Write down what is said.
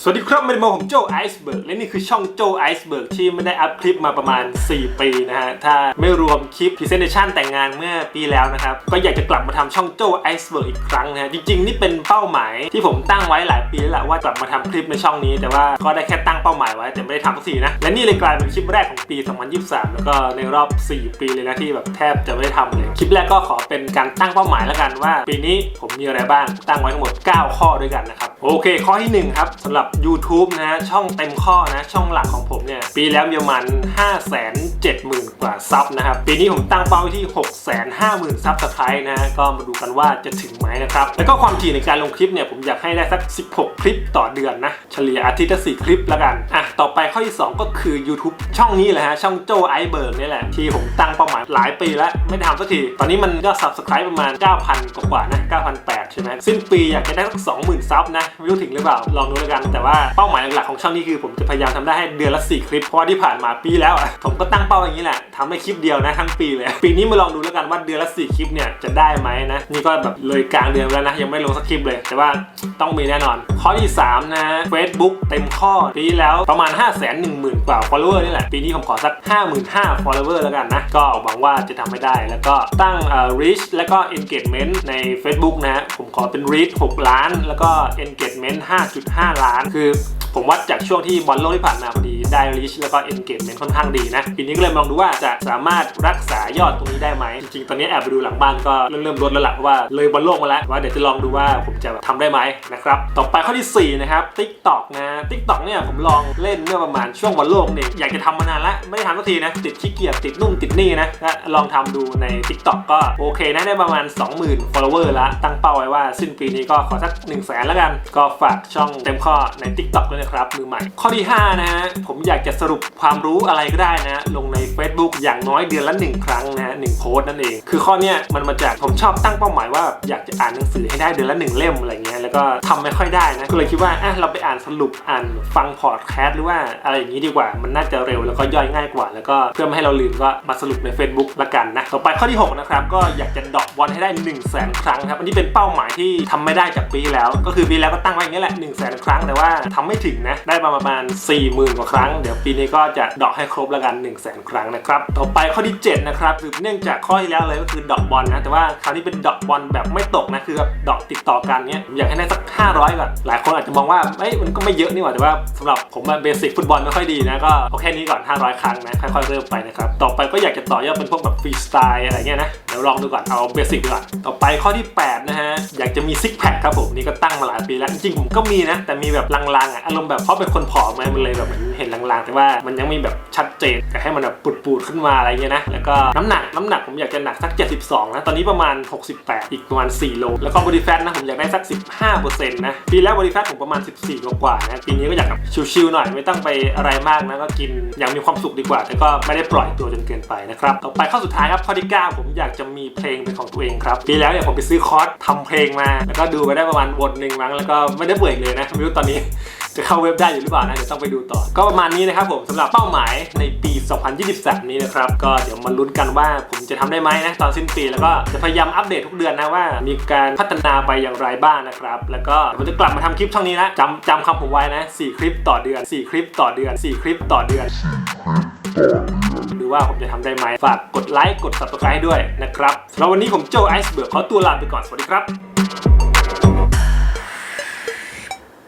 สวัสดีครับมันมาผมโจไอซ์เบิร์กและนี่คือช่องโจไอซ์เบิร์กที่ไม่ได้อัพคลิปมาประมาณ 4 ปีนะฮะ ถ้าไม่รวมคลิป Presentation แต่งงานเมื่อปีแล้วนะครับ ก็อยากจะกลับมาทำช่องโจไอซ์เบิร์กอีกครั้งนะฮะ จริง ๆ นี่เป็นเป้าหมายที่ผมตั้งไว้หลายปีแล้วแหละว่ากลับมาทำคลิปในช่องนี้ แต่ว่าก็ได้แค่ตั้งเป้าหมายไว้แต่ไม่ได้ทำสักทีนะ และนี่เลยกลายเป็นคลิปแรกของปี 2023 แล้วก็ในรอบ 4 ปีเลยนะที่แบบแทบจะไม่ได้ทำเลยคลิปแรกก็ขอเป็นการตั้งเป้าหมายแล้วกันว่า ปีนี้ผมมีอะไรบ้างตั้งไว้ทั้งหมด 9 ข้อด้วยกันนะครับโอเค ข้อที่1ครับสำหรับ YouTube นะฮะช่องเต็มข้อนะ ช่องหลักของผมเนี่ย ปีแล้วมีประมาณ5 7 0 0 0 0 กว่าซับนะครับ ปีนี้ผมตั้งเป้าไว้ที่ 6 5 0 0 0 0 ซับสไครต์นะฮะก็มาดูกันว่าจะถึงไหมนะครับ แล้วก็ความถี่ในการลงคลิปเนี่ย ผมอยากให้ได้สัก 16 คลิปต่อเดือนนะ เฉลี่ยอาทิตย์ละ4คลิปแล้วกัน อะ ต่อไปข้อที่ 2 ก็คือ YouTube ช่องนี้แหละฮะ ช่องโจไอเบิร์กนี่แหละ ที่ผมตั้งเป้าหมายหลายปีแล้วไม่ได้ทำสักที ตอนนี้มันยอด subscribe ประมาณ 9,000 กว่าๆนะ9,800 ใช่ไหมสิ้นปีอยากจะได้สัก 20,000 ซับนะ ไม่รู้ถึงหรือเปล่า ลองดูแล้วกันแต่ว่าเป้าหมายหลักๆของช่องนี้คือผมจะพยายามทำได้ให้เดือนละ4คลิป เพราะว่าที่ผ่านมาปีแล้วอะผมก็ตั้งเป้าอย่างนี้แหละทำได้คลิปเดียวนะทั้งปีเลย ปีนี้มาลองดูแล้วกันว่าเดือนละ4คลิปเนี่ยจะได้ไหมนะ นี่ก็แบบเลยกลางเดือนแล้วนะยังไม่ลงสักคลิปเลย แต่ว่าต้องมีแน่นอน ข้อที่ 3 นะ Facebook เต็มข้อปีแล้วประมาณ 5 1 0 0 0 0 กว่า follower นี่แหละ ปีนี้ผมขอสัก 55,000 follower แล้วกันนะ ก็หวังว่าจะทำให้ได้ แล้วก็ตั้ง reach แล้วก็ engagement ใน Facebook นะ ผมขอเป็น reach 6 ล้าน แล้วก็ engagement 5.5 ล้านคือผมวัดจากช่วงที่บอลโลกที่ผ่านมาพอดี ได้ reach แล้วก็ engagement ค่อนข้างดีนะปีนี้ก็เลยมองดูว่าจะสามารถรักษายอดตรงนี้ได้ไหม จริงๆ ตอนนี้แอบไปดูหลังบ้านก็เริ่มเริ่มลดแล้วล่ะเพราะว่าเลยบอลโลกมาแล้วว่าเดี๋ยวจะลองดูว่าผมจะทำได้ไหมนะครับ ต่อไปข้อที่ 4 นะครับ TikTok นะ TikTok เนี่ยผมลองเล่นเมื่อประมาณช่วงบอลโลกนี่อยากจะทำมานานล้วไม่ได้ทำสักทีนะติดขี้เกียจติดนู่นติดนี่นะก็ลองทำดูใน TikTok ก็โอเคนะได้ประมาณ 20,000 follower ละตั้งเป้าไว้ว่าสิ้นปีนี้ก็ขอสัก1 0 0 0 0แสนแล้วกัน ก็ฝากช่องเต็มข้อใน TikTok ด้วยนะครับมือใหม่ ข้อที่5นะฮะผมอยากจะสรุปความรู้อะไรก็ได้นะ ลงใน Facebook อย่างน้อยเดือนละ1ครั้งนะหนึ่งโพสต์นั่นเอง คือข้อเนี้ยมันมาจากผมชอบตั้งเป้าหมายว่าอยากจะอ่านหนังสือให้ได้เดือนละหนึ่งเล่มอะไรเงี้ยแล้วก็ทำไม่ค่อยได้นะก็เลยคิดว่าอะเราไปอ่านสรุปอ่านฟังพอดแคสต์หรือว่าอะไรอย่างนี้ดีกว่า มันน่าจะเร็วแล้วก็ย่อยง่ายกว่า แล้วก็เพื่อไม่ให้เราลืมก็มาสรุปใน Facebook ละกันนะต่อไปข้อที่6นะครับก็อยากจะดอกบอลให้ได้1 0 0 0 0แสนครั้งครับอันนี้เป็นเป้าหมายที่ทำไม่ได้จากปีแล้ว ก็คือปีแล้วก็ตั้งไว้อย่างนี้แหละ1 0 0 0 0แสนครั้งแต่ว่าทำไม่ถึงนะได้ประมาณ40,000กว่าครั้งเดี๋ยวปีนี้ก็จะดอกให้ครบล้วกัน1 0 0 0 0แสนครั้งนะครับ ต่อไปข้อที่ 7 นะครับสืบเนื่องจากข้อที่แล้วเลยก็คือดอกบอลนะ แต่ว่าคราวนี้เป็นดอกบอลแบบไม่ตกนะ คือแบบดอกติดต่อกันเนี้ยอยากให้ได้สัก 500ก่อน หลายคนอาจจะมองว่าเอ้ยมันก็ไม่เยอะนี่หว่า แต่ว่าสำหรับผมเบสิกฟุตบอลไม่ค่อยดีนะ ก็เอาแค่นี้ก่อน 500 ครั้งนะ ค่อยๆเริ่มไปนะครับ ต่อไปก็อยากจะต่อยอดเป็นพวกแบบฟรีสไตล์อะไรเงี้ยนะ เดี๋ยวลองดูก่อน เอาเบสิกดีกว่าต่อไปข้อที่ 8 นะฮะ อยากจะมีซิกแพคครับผม นี่ก็ตั้งมาหลายปีแล้ว จริงๆผมก็มีนะ แต่มีแบบลางๆอะ อารมณ์แบบเพราะเป็นคนผอมไงมันเลยแบบเหมือนเห็น ลางๆ แต่ว่ามันยังไม่แบบชัดเจนแต่ให้มันแบบปูดๆขึ้นมาอะไรเงี้ยนะ แล้วก็น้ำหนักน้ำหนักผมอยากจะหนักสัก 72 นะ ตอนนี้ประมาณ 68 อีกประมาณ 4 โล แล้วก็บอดีแฟทนะผมอยากได้สัก 15%นะ ปีแล้วบอดีแฟทผมประมาณ 14 กว่าๆนะ ปีนี้ก็อยากแบบชิลๆหน่อยไม่ต้องไปอะไรมากนะก็กินอย่างมีความสุขดีกว่า แต่ก็ไม่ได้ปล่อยตัวจนเกินไปนะครับ ต่อไปข้อสุดท้ายครับข้อที่9ผมอยากจะมีเพลงเป็นของตัวเองครับ ปีแล้วเนี่ยผมไปซื้อคอร์สทำเพลงมา แล้วก็ดูไปได้ประมาณบทหนึ่งมั้งแล้วก็ไม่ได้เบื่อเลยนะไม่รู้ตอนนี้ จะเข้าเว็บได้อยู่หรือเปล่านะเดี๋ยวต้องไปดูต่อ ก็ประมาณนี้นะครับผมสำหรับเป้าหมายในปี 2023 นี้นะครับ ก็เดี๋ยวมาลุ้นกันว่าผมจะทำได้ไหมนะตอนสิ้นปี แล้วก็จะพยายามอัปเดตทุกเดือนนะว่า มีการพัฒนาไปอย่างไรบ้างนะครับ แล้วก็ผมจะกลับมาทำคลิปช่องนี้นะจำจำคำผมไว้นะ 4 คลิปต่อเดือน 4 คลิปต่อเดือน 4 คลิปต่อเดือนหรือว่าผมจะทำได้ไหมฝากกดไลค์กด subscribe ให้ด้วยนะครับสำหรับวันนี้ผมโจไอซ์เบิร์กขอตัวลาไปก่อนสวัสดีครับ